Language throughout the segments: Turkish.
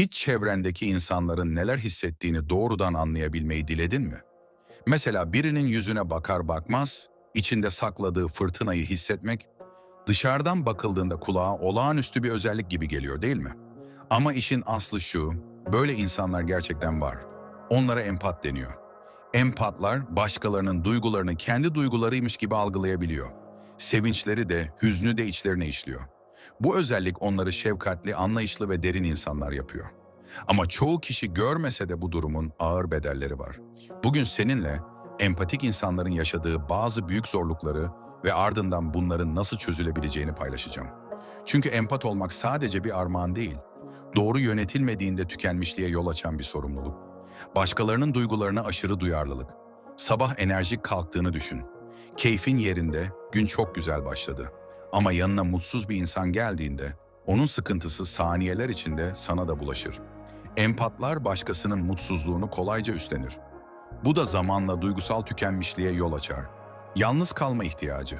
Hiç çevrendeki insanların neler hissettiğini doğrudan anlayabilmeyi diledin mi? Mesela birinin yüzüne bakar bakmaz, içinde sakladığı fırtınayı hissetmek, dışarıdan bakıldığında kulağa olağanüstü bir özellik gibi geliyor değil mi? Ama işin aslı şu, böyle insanlar gerçekten var. Onlara empat deniyor. Empatlar başkalarının duygularını kendi duygularıymış gibi algılayabiliyor. Sevinçleri de, hüznü de içlerine işliyor. Bu özellik onları şefkatli, anlayışlı ve derin insanlar yapıyor. Ama çoğu kişi görmese de bu durumun ağır bedelleri var. Bugün seninle empatik insanların yaşadığı bazı büyük zorlukları ve ardından bunların nasıl çözülebileceğini paylaşacağım. Çünkü empat olmak sadece bir armağan değil, doğru yönetilmediğinde tükenmişliğe yol açan bir sorumluluk. Başkalarının duygularına aşırı duyarlılık. Sabah enerjik kalktığını düşün. Keyfin yerinde, gün çok güzel başladı. Ama yanına mutsuz bir insan geldiğinde, onun sıkıntısı saniyeler içinde sana da bulaşır. Empatlar başkasının mutsuzluğunu kolayca üstlenir. Bu da zamanla duygusal tükenmişliğe yol açar. Yalnız kalma ihtiyacı.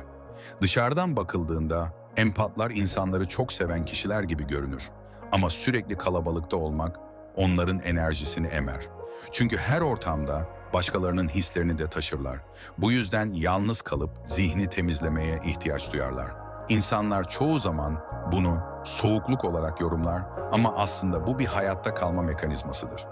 Dışarıdan bakıldığında empatlar insanları çok seven kişiler gibi görünür. Ama sürekli kalabalıkta olmak onların enerjisini emer. Çünkü her ortamda başkalarının hislerini de taşırlar. Bu yüzden yalnız kalıp zihni temizlemeye ihtiyaç duyarlar. İnsanlar çoğu zaman bunu soğukluk olarak yorumlar ama aslında bu bir hayatta kalma mekanizmasıdır.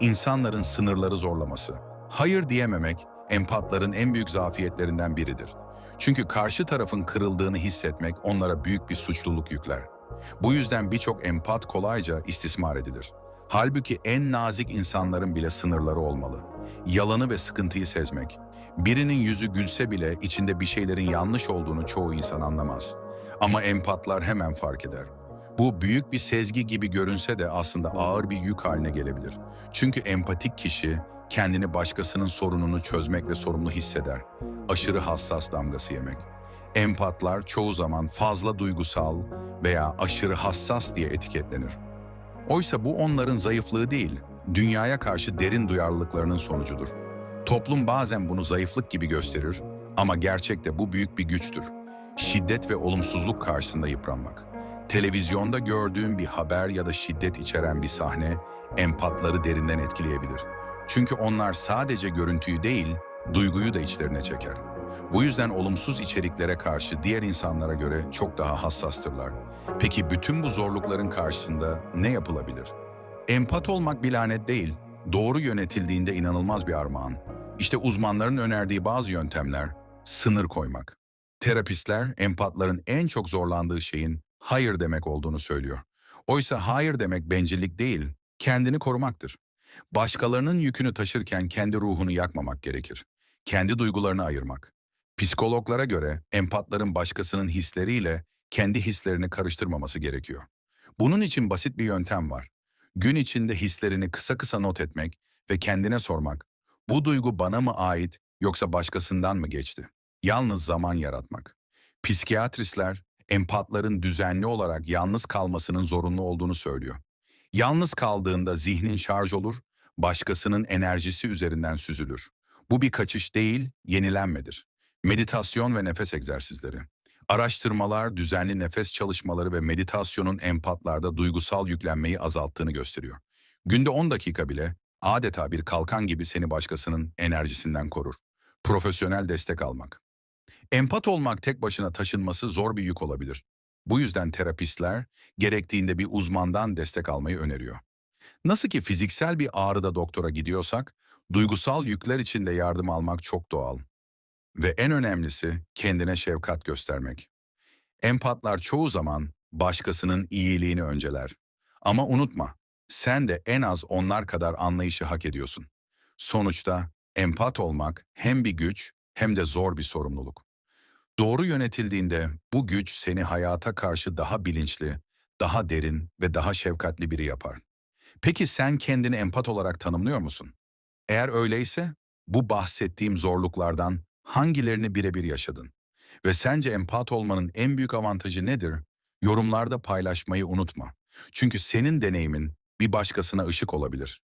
İnsanların sınırları zorlaması. Hayır diyememek empatların en büyük zafiyetlerinden biridir. Çünkü karşı tarafın kırıldığını hissetmek onlara büyük bir suçluluk yükler. Bu yüzden birçok empat kolayca istismar edilir. Halbuki en nazik insanların bile sınırları olmalı. Yalanı ve sıkıntıyı sezmek. Birinin yüzü gülse bile içinde bir şeylerin yanlış olduğunu çoğu insan anlamaz. Ama empatlar hemen fark eder. Bu büyük bir sezgi gibi görünse de aslında ağır bir yük haline gelebilir. Çünkü empatik kişi kendini başkasının sorununu çözmekle sorumlu hisseder. Aşırı hassas damgası yemek. Empatlar çoğu zaman fazla duygusal veya aşırı hassas diye etiketlenir. Oysa bu onların zayıflığı değil, dünyaya karşı derin duyarlılıklarının sonucudur. Toplum bazen bunu zayıflık gibi gösterir ama gerçekte bu büyük bir güçtür. Şiddet ve olumsuzluk karşısında yıpranmak. Televizyonda gördüğün bir haber ya da şiddet içeren bir sahne empatları derinden etkileyebilir. Çünkü onlar sadece görüntüyü değil, duyguyu da içlerine çeker. Bu yüzden olumsuz içeriklere karşı diğer insanlara göre çok daha hassastırlar. Peki bütün bu zorlukların karşısında ne yapılabilir? Empat olmak bir lanet değil, doğru yönetildiğinde inanılmaz bir armağan. İşte uzmanların önerdiği bazı yöntemler, sınır koymak. Terapistler empatların en çok zorlandığı şeyin hayır demek olduğunu söylüyor. Oysa hayır demek bencillik değil, kendini korumaktır. Başkalarının yükünü taşırken kendi ruhunu yakmamak gerekir. Kendi duygularını ayırmak. Psikologlara göre empatların başkasının hisleriyle kendi hislerini karıştırmaması gerekiyor. Bunun için basit bir yöntem var. Gün içinde hislerini kısa kısa not etmek ve kendine sormak. Bu duygu bana mı ait yoksa başkasından mı geçti? Yalnız zaman yaratmak. Psikiyatristler empatların düzenli olarak yalnız kalmasının zorunlu olduğunu söylüyor. Yalnız kaldığında zihnin şarj olur, başkasının enerjisi üzerinden süzülür. Bu bir kaçış değil, yenilenmedir. Meditasyon ve nefes egzersizleri. Araştırmalar, düzenli nefes çalışmaları ve meditasyonun empatlarda duygusal yüklenmeyi azalttığını gösteriyor. Günde 10 dakika bile adeta bir kalkan gibi seni başkasının enerjisinden korur. Profesyonel destek almak. Empat olmak tek başına taşınması zor bir yük olabilir. Bu yüzden terapistler gerektiğinde bir uzmandan destek almayı öneriyor. Nasıl ki fiziksel bir ağrıda doktora gidiyorsak, duygusal yükler için de yardım almak çok doğal. Ve en önemlisi kendine şefkat göstermek. Empatlar çoğu zaman başkasının iyiliğini önceler. Ama unutma, sen de en az onlar kadar anlayışı hak ediyorsun. Sonuçta empat olmak hem bir güç hem de zor bir sorumluluk. Doğru yönetildiğinde bu güç seni hayata karşı daha bilinçli, daha derin ve daha şefkatli biri yapar. Peki sen kendini empat olarak tanımlıyor musun? Eğer öyleyse bu bahsettiğim zorluklardan hangilerini birebir yaşadın? Ve sence empat olmanın en büyük avantajı nedir? Yorumlarda paylaşmayı unutma. Çünkü senin deneyimin bir başkasına ışık olabilir.